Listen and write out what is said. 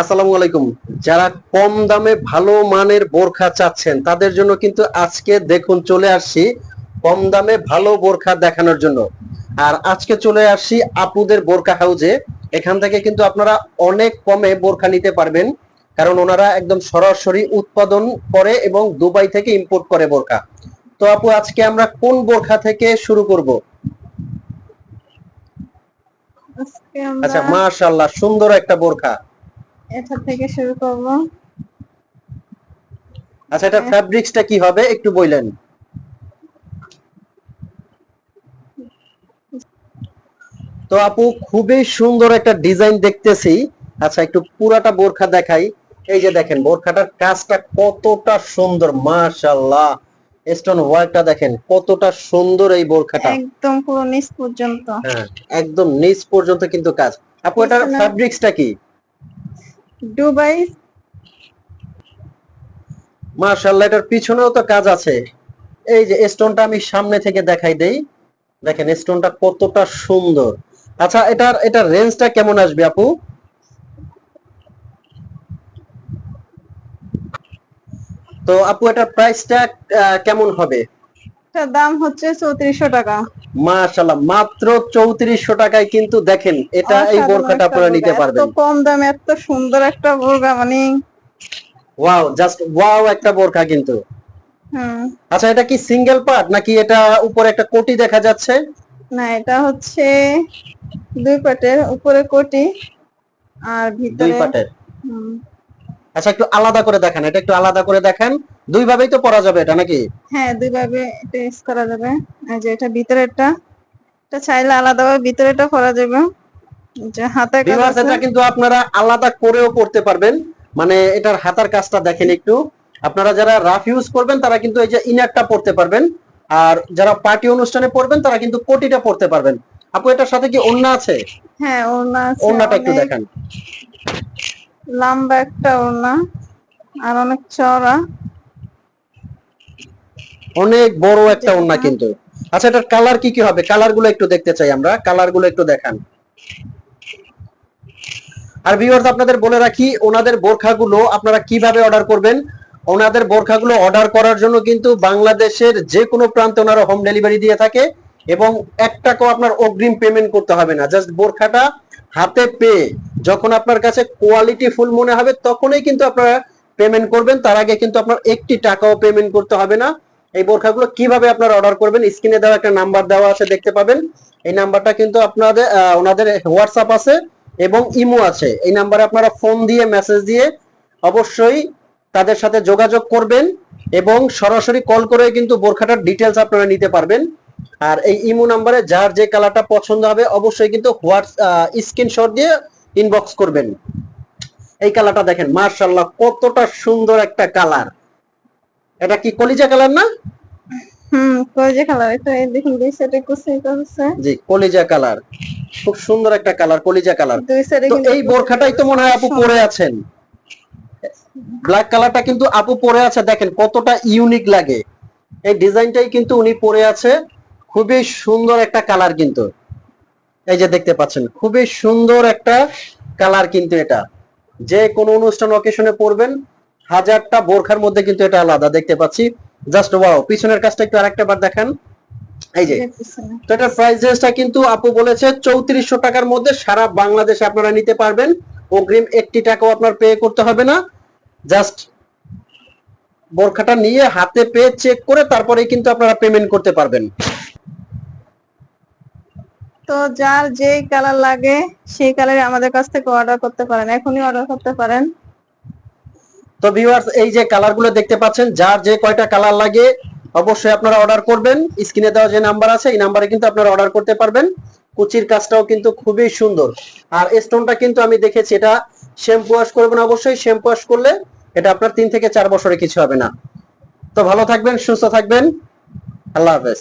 আসসালামু আলাইকুম। যারা কম দামে ভালো মানের বোরখা চাচ্ছেন তাদের জন্য কিন্তু আজকে দেখুন চলে আসছি কম দামে ভালো বোরখা দেখানোর জন্য। আর আজকে চলে আসছি আপুদের বোরখা হাউজে। এখান থেকে কিন্তু আপনারা অনেক কমে বোরখা নিতে পারবেন কারণ ওনারা একদম সরাসরি উৎপাদন করে এবং দুবাই থেকে ইম্পোর্ট করে বোরখা। তো আপু আজকে আমরা কোন বোরখা থেকে শুরু করব? আচ্ছা আমরা মাশাআল্লাহ সুন্দর একটা বোরখা। এটা থেকে শুরু করব। আচ্ছা এটা ফ্যাব্রিক্সটা কি হবে? একটু বললেন। তো আপু খুবই সুন্দর একটা ডিজাইন দেখতেছি। আচ্ছা একটু পুরাটা বোরখা দেখাই। এই যে দেখেন বোরখাটার কাজটা কতটা সুন্দর মাশাআল্লাহ। স্টোন ওয়ার্কটা দেখেন কতটা সুন্দর এই বোরখাটা। একদম পুরো নিচ পর্যন্ত। হ্যাঁ একদম নিচ পর্যন্ত কিন্তু কাজ। আপু এটার ফ্যাব্রিক্সটা কি? দুবাই? মাশাআল্লাহ, এটার পিছনেও তো কাজ আছে। এই যে স্টোনটা আমি সামনে থেকে দেখাই দেই। দেখেন স্টোনটা কতটা সুন্দর। আচ্ছা এটার এটার রেঞ্জটা কেমন আসবে আপু? তো আপু, এটার প্রাইসটা কেমন হবে? এটার দাম হচ্ছে চৌত্রিশশো টাকা। মাশাআল্লাহ মাত্র চৌত্রিশশো টাকায় কিন্তু দেখেন এটা এই বোরখাটা আপনারা নিতে পারবেন। এত কম দামে এত সুন্দর একটা বোরকা মানে। ওয়াও জাস্ট ওয়াও একটা বোরখা কিন্তু। আচ্ছা এটা কি সিঙ্গেল পার্ট নাকি এটা উপরে একটা কোটি দেখা যাচ্ছে? না এটা হচ্ছে দুই পাটের উপরে কোটি আর দুই ভিতরে পার্টের হুম, আচ্ছা একটু আলাদা করে দেখেন এটা একটু আলাদা করে দেখান। দুই ভাবেই তো পড়া যাবে এটা নাকি? হ্যাঁ দুই ভাবে এটা ইউজ করা যাবে। এই যে এটা ভিতরেরটা এটা চাইলে আলাদা আলাদাভাবে ভিতরেটা করা যাবে। যে হাতে কাজ। এটা কিন্তু আপনারা আলাদা করেও করতে পারবেন। মানে এটার হাতার কাজটা দেখেন একটু। আপনারা যারা রাফ ইউজ করবেন তারা কিন্তু এই যে ইনারটা পড়তে পারবেন। আর যারা পার্টি অনুষ্ঠানে পড়বেন তারা কিন্তু কোটিটা পড়তে পারবেন। আপু এটার সাথে কি ওন্না আছে? হ্যাঁ ওড়না আছে ওন্নাটা একটু দেখান। লম্বা একটা ওড়না আর অনেক চওড়া। অনেক বড় একটা ওড়না কিন্তু। আচ্ছা এটার কালার কি কি হবে? কালারগুলো একটু দেখতে চাই আমরা। কালারগুলো একটু দেখান। আর ভিউয়ার্স আপনাদের বলে রাখি ওনাদের বোরখাগুলো আপনারা কীভাবে অর্ডার করবেন? ওনাদের বোরখাগুলো অর্ডার করার জন্য কিন্তু বাংলাদেশের যে কোনো প্রান্তে ওনারা হোম ডেলিভারি দিয়ে থাকে। এবং এক টাকাও আপনার অগ্রিম পেমেন্ট করতে হবে না। জাস্ট বোরখাটা হাতে পেয়ে যখন আপনার কাছে কোয়ালিটি ফুল মনে হবে, তখনই কিন্তু আপনারা পেমেন্ট করবেন। তার আগে কিন্তু আপনার একটি টাকাও পেমেন্ট করতে হবে না। এই বোরখাগুলো কীভাবে আপনারা অর্ডার করবেন? স্ক্রিনে দেওয়া একটা নাম্বার দেওয়া আছে, দেখতে পাবেন। এই নাম্বারটা কিন্তু আপনাদের ওনাদের হোয়াটসঅ্যাপ আছে এবং ইমো আছে। এই নাম্বারে আপনারা ফোন দিয়ে মেসেজ দিয়ে অবশ্যই তাদের সাথে যোগাযোগ করবেন এবং সরাসরি কল করে কিন্তু বোরখাটার ডিটেলস আপনারা নিতে পারবেন। আর এই ইমো নাম্বারে যার যে কালারটা পছন্দ হবে অবশ্যই কিন্তু হোয়াটস স্ক্রিনশট দিয়ে ইনবক্স করবেন। এই কালারটা দেখেন মার্শাল্লাহ কতটা সুন্দর একটা কালার। এটা কি কলিজা কালার না? হুম কয়েছে কালার। এটা দেখুন দুই সাইডে কুচি করছে জি কলিজা কালার। খুব সুন্দর একটা কালার কলিজা কালার। তো এই বোরখাটাই তো মনে হয় আপু পরে আছেন। ব্ল্যাক কালারটা কিন্তু আপু পরে আছে দেখেন কতটা ইউনিক লাগে। এই ডিজাইনটাই কিন্তু উনি পরে আছে। খুবই সুন্দর একটা কালার কিন্তু। এই যে দেখতে পাচ্ছেন খুবই সুন্দর একটা কালার কিন্তু এটা। যে কোনো অনুষ্ঠান অকেশনে পরবেন হাজারটা বোরখার মধ্যে কিন্তু এটা আলাদা দেখতে পাচ্ছি। জাস্ট ওয়াও পিছনের কাজটা একটু আরেকটা বার দেখান। এই যে পিছনে। তো এটার প্রাইস রেঞ্জটা কিন্তু আপু বলেছে চৌত্রিশশো টাকার মধ্যে সারা বাংলাদেশে আপনারা নিতে পারবেন। অগ্রিম একটি টাকাও আপনার পে করতে হবে না। জাস্ট বোরখাটা নিয়ে হাতে পেয়ে চেক করে তারপরে কিন্তু আপনারা পেমেন্ট করতে পারবেন। তো যার যেই কালার লাগে, সেই কালারে আমাদের কাছ থেকে অর্ডার করতে পারেন। এখনই অর্ডার করতে পারেন। তো ভিউয়ার্স এই যে কালারগুলো দেখতে পাচ্ছেন, যার যে কয়টা কালার লাগে, অবশ্যই আপনারা অর্ডার করবেন। স্ক্রিনে দেওয়া যে নাম্বার আছে, এই নাম্বারে কিন্তু আপনারা অর্ডার করতে পারবেন। কুচির কাজটাও কিন্তু খুবই সুন্দর। আর স্টোনটা কিন্তু আমি দেখেছি, এটা শ্যাম্পু ওয়াশ করবেন অবশ্যই শ্যাম্পু ওয়াশ করলে এটা আপনার তিন থেকে চার বছরে কিছু হবে না। তো ভালো থাকবেন, সুস্থ থাকবেন। আল্লাহ হাফেজ।